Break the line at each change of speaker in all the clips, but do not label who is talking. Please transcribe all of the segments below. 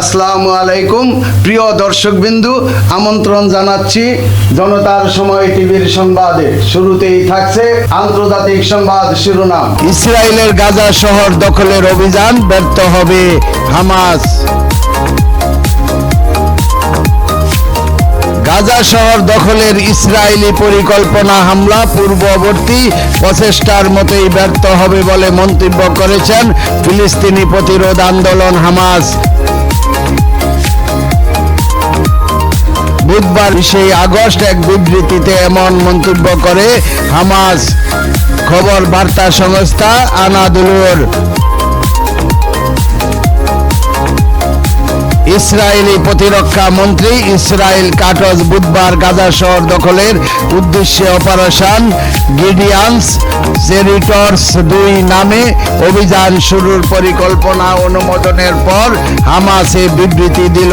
আসসালামু আলাইকুম প্রিয় দর্শকবিন্দু আমন্ত্রণ জানাচ্ছি জনতার সময় টিভির সংবাদে শুরুতেই থাকছে আন্তর্জাতিক সংবাদ শিরোনাম
ইসরায়েলের গাজা শহর দখলের অভিযান ব্যর্থ হবে হামাস গাজা শহর দখলের ইসরায়েলি পরিকল্পনা হামলা পূর্ববর্তী প্রচেষ্টার মতোই ব্যর্থ হবে বলে মন্তব্য করেছেন ফিলিস্তিনি প্রতিরোধ আন্দোলন হামাস বুধবার সেই আগস্ট এক বিবৃতিতে এমন মন্তব্য করে হামাস খবর বার্তা সংস্থা আনাদুলুর ইসরায়েলি প্রতিরক্ষা মন্ত্রী ইসরায়েল কাটজ বুধবার গাজা শহর দখলের উদ্দেশ্যে অপারেশন গিডিয়ান্স জেরিটর্স দুই নামে অভিযান শুরুর পরিকল্পনা অনুমোদনের পর হামাসে বিবৃতি দিল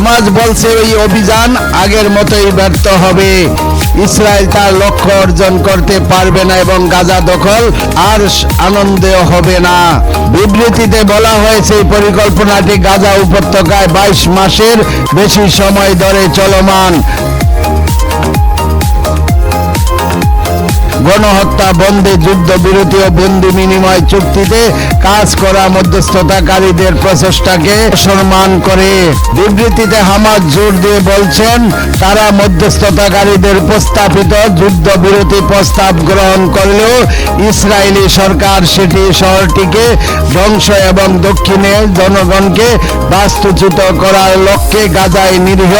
হামাজ বলছে এই অভিযান আগের মতোই ব্যর্থ হবে ইসরায়েল তার লক্ষ্য অর্জন করতে পারবে না এবং গাজা দখল আর আনন্দে হবে না বিবৃতিতে বলা হয়েছে এই পরিকল্পনাটি গাজা উপত্যকায় বাইশ মাসের বেশি সময় ধরে চলমান গণহত্যা বন্ধে বিরতি ও বন্দি বিনিময় চুক্তিতে কাজ করা মধ্যস্থতাকারীদের প্রচেষ্টাকে সম্মান করে বিবৃতিতে হামাজ জোর দিয়ে বলছেন তারা মধ্যস্থতাকারীদের প্রস্তাবিত বিরতি প্রস্তাব গ্রহণ করলেও ইসরায়েলি সরকার সেটি শহরটিকে ধ্বংস এবং দক্ষিণে জনগণকে বাস্তুচ্যুত করার লক্ষ্যে গাজায় নিরীহ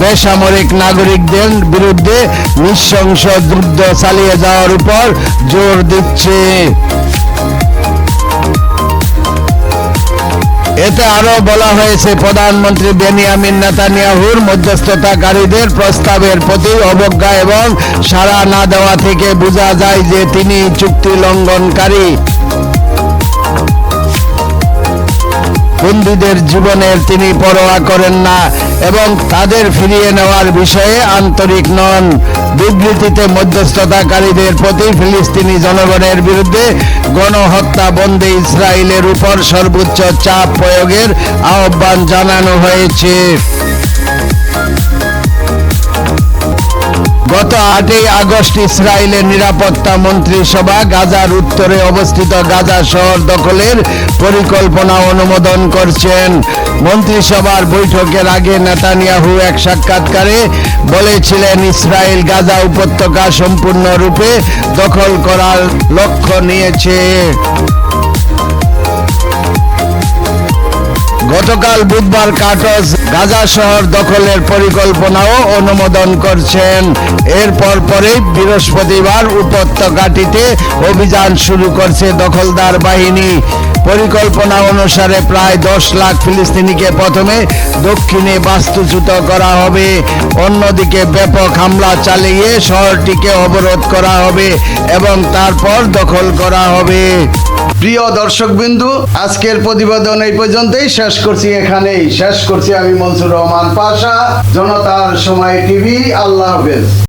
বেসামরিক নাগরিকদের বিরুদ্ধে নিঃশংস যুদ্ধ চালিয়ে যাওয়ার তার উপর জোর দিচ্ছে এতে আরো বলা হয়েছে প্রধানমন্ত্রী বেনিয়ামিন নেতানিয়াহুর মধ্যস্থতাকারীদের প্রস্তাবের প্রতি অবজ্ঞা এবং সাড়া না দেওয়া থেকে বোঝা যায় যে তিনি চুক্তি লঙ্ঘনকারী বন্দীদের জীবনের তিনি পরোয়া করেন না এবং তাদের ফিরিয়ে নেওয়ার বিষয়ে আন্তরিক নন বিবৃতিতে মধ্যস্থতাকারীদের প্রতি ফিলিস্তিনি জনগণের বিরুদ্ধে গণহত্যা বন্ধে ইসরায়েলের উপর সর্বোচ্চ চাপ প্রয়োগের আহ্বান জানানো হয়েছে গত আটই আগস্ট ইসরায়েলের নিরাপত্তা মন্ত্রিসভা গাজার উত্তরে অবস্থিত গাজা শহর দখলের পরিকল্পনা অনুমোদন করছেন মন্ত্রিসভার বৈঠকের আগে নেতানিয়াহু এক সাক্ষাৎকারে বলেছিলেন ইসরায়েল গাজা উপত্যকা সম্পূর্ণরূপে দখল করার লক্ষ্য নিয়েছে গতকাল বুধবার কাটস গাজা শহর দখলের পরিকল্পনাও অনুমোদন করছেন এরপর পরেই বৃহস্পতিবার উপত্যকাটিতে অভিযান শুরু করছে দখলদার বাহিনী পরিকল্পনা অনুসারে প্রায় দশ লাখ ফিলিস্তিনিকে প্রথমে দক্ষিণে বাস্তুচ্যুত করা হবে অন্যদিকে ব্যাপক হামলা চালিয়ে শহরটিকে অবরোধ করা হবে এবং তারপর দখল করা হবে প্রিয় দর্শক বিন্দু আজকের প্রতিবেদন এই পর্যন্তই শেষ করছি এখানেই শেষ করছি আমি মনসুর রহমান পাশা জনতার সময় টিভি আল্লাহ হাফেজ